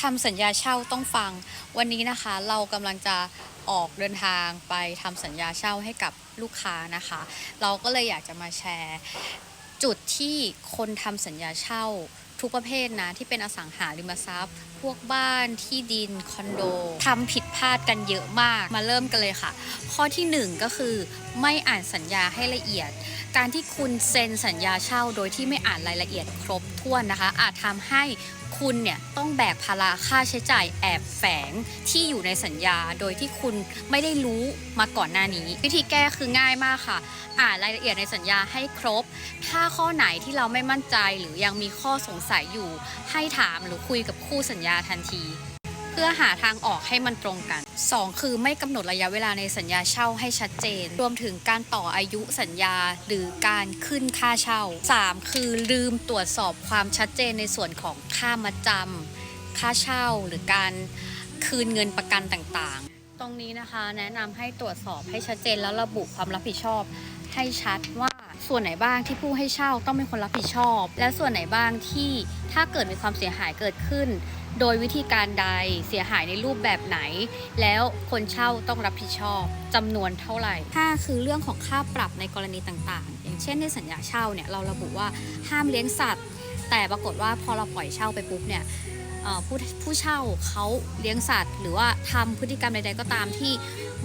ทำสัญญาเช่าต้องฟัง วันนี้นะคะเรากำลังจะออกเดินทางไปทำสัญญาเช่าให้กับลูกค้านะคะ เราก็เลยอยากจะมาแชร์ จุดที่คนทำสัญญาเช่าทุกประเภทนะที่เป็นอสังหาริมทรัพย์ พวกบ้านที่ดินคอนโดทำผิดพลาดกันเยอะมากมาเริ่มกันเลยค่ะ ข้อที่หนึ่งก็คือ ไม่อ่านสัญญาให้ละเอียด การที่คุณเซ็นสัญญาเช่า โดยที่ไม่อ่านรายละเอียดครบถ้วนนะคะ อาจทำให้คุณเนี่ยต้องแบกภาระค่าใช้จ่ายแอบแฝงที่อยู่ในสัญญาโดยที่คุณไม่ได้รู้มาก่อนหน้านี้ วิธีแก้คือง่ายมากค่ะ อ่านรายละเอียดในสัญญาให้ครบ ถ้าข้อไหนที่เราไม่มั่นใจหรือยังมีข้อสงสัยอยู่ ให้ถามหรือคุยกับคู่สัญญาทันที พื่อหาทางออกให้มันตรงกัน 2 คือไม่กำหนดระยะเวลาในสัญญาเช่าให้ชัดเจน รวมถึงการต่ออายุสัญญาหรือการขึ้นค่าเช่า 3 คือลืมตรวจสอบความชัดเจนในส่วนของค่ามาจำค่าเช่าหรือการคืนเงินประกันต่างๆ ตรงนี้นะคะแนะนำให้ตรวจสอบให้ชัดเจนแล้วระบุความรับผิดชอบให้ชัดว่าส่วนไหนบ้างที่ผู้ให้เช่าต้องเป็นคนรับผิดชอบ และส่วนไหนบ้างที่ถ้าเกิดมีความเสียหายเกิดขึ้น โดยวิธีการใดเสียหายในรูปแบบไหน แล้วคนเช่าต้องรับผิดชอบจำนวนเท่าไหร่ถ้าคือเรื่องของค่าปรับในกรณีต่างๆ อย่างเช่นในสัญญาเช่าเนี่ยเราระบุว่าห้ามเลี้ยงสัตว์ แต่ปรากฏว่าพอเราปล่อยเช่าไปปุ๊บเนี่ย ผู้ผู้เช่าเขาเลี้ยงสัตว์ หรือว่าทำพฤติกรรมใด ๆ ก็ตามที่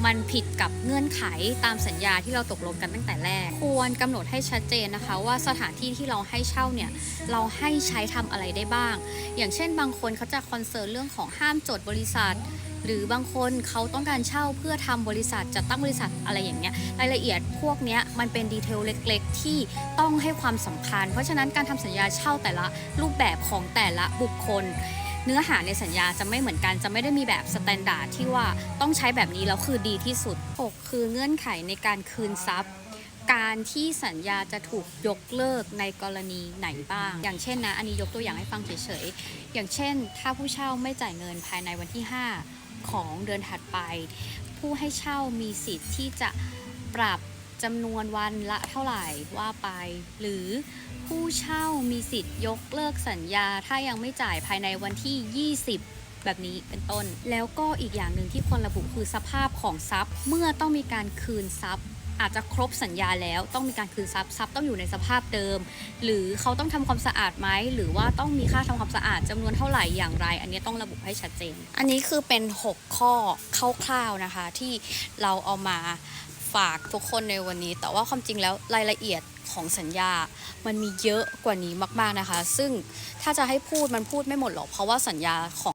มันผิดกับเงื่อนไขตามสัญญาที่เราตกลงกันตั้งแต่แรก ควรกำหนดให้ชัดเจนนะคะ ว่าสถานที่ที่เราให้เช่าเนี่ยเราให้ใช้ทำอะไรได้บ้าง อย่างเช่นบางคนเขาจะคอนเซิร์นเรื่องของห้ามจดบริษัท หรือบางคนเขาต้องการเช่าเพื่อทำบริษัทจัดตั้งบริษัทอะไรอย่างเงี้ยรายละเอียดพวกเนี้ยมันเป็นดีเทลเล็ก ๆ ที่ต้องให้ความสำคัญ เพราะฉะนั้นการทำสัญญาเช่าแต่ละรูปแบบของแต่ละบุคคลเนื้อหาในสัญญาจะไม่เหมือนกันจะไม่ได้มีแบบสแตนดาร์ดที่ว่าต้องใช้แบบนี้แล้วคือดีที่สุด 6 คือเงื่อนไขในการคืนทรัพย์ การที่สัญญาจะถูกยกเลิกในกรณีไหนบ้าง อย่างเช่นนะ อันนี้ยกตัวอย่างให้ฟังเฉยๆ อย่างเช่น ถ้าผู้เช่าไม่จ่ายเงินภายในวันที่ 5 ของเดือนถัดไป ผู้ให้เช่ามีสิทธิ์ที่จะปรับจำนวนวันละเท่าไหร่ว่าไป หรือผู้เช่ามีสิทธิ์ยกเลิกสัญญา ถ้ายังไม่จ่ายภายในวันที่ 20แบบนี้เป็นต้น แล้วก็อีกอย่างหนึ่งที่ควรระบุคือสภาพของทรัพย์ เมื่อต้องมีการคืนทรัพย์ อาจจะครบสัญญาแล้วต้องมีการคืนทรัพย์ทรัพย์ต้องอยู่ในสภาพเดิม หรือเขาต้องทำความสะอาดไหมหรือว่าต้องมีค่าทำความสะอาดจำนวนเท่าไหร่อย่างไร อันนี้ต้องระบุให้ชัดเจน อันนี้คือเป็น 6 ข้อคร่าวๆนะคะ ที่เราเอามาฝากทุกคนในวันนี้ แต่ว่าความจริงแล้วรายละเอียดของสัญญา มันมีเยอะกว่านี้มากๆนะคะ ซึ่งถ้าจะให้พูดมันพูดไม่หมดหรอกเพราะว่าสัญญาของ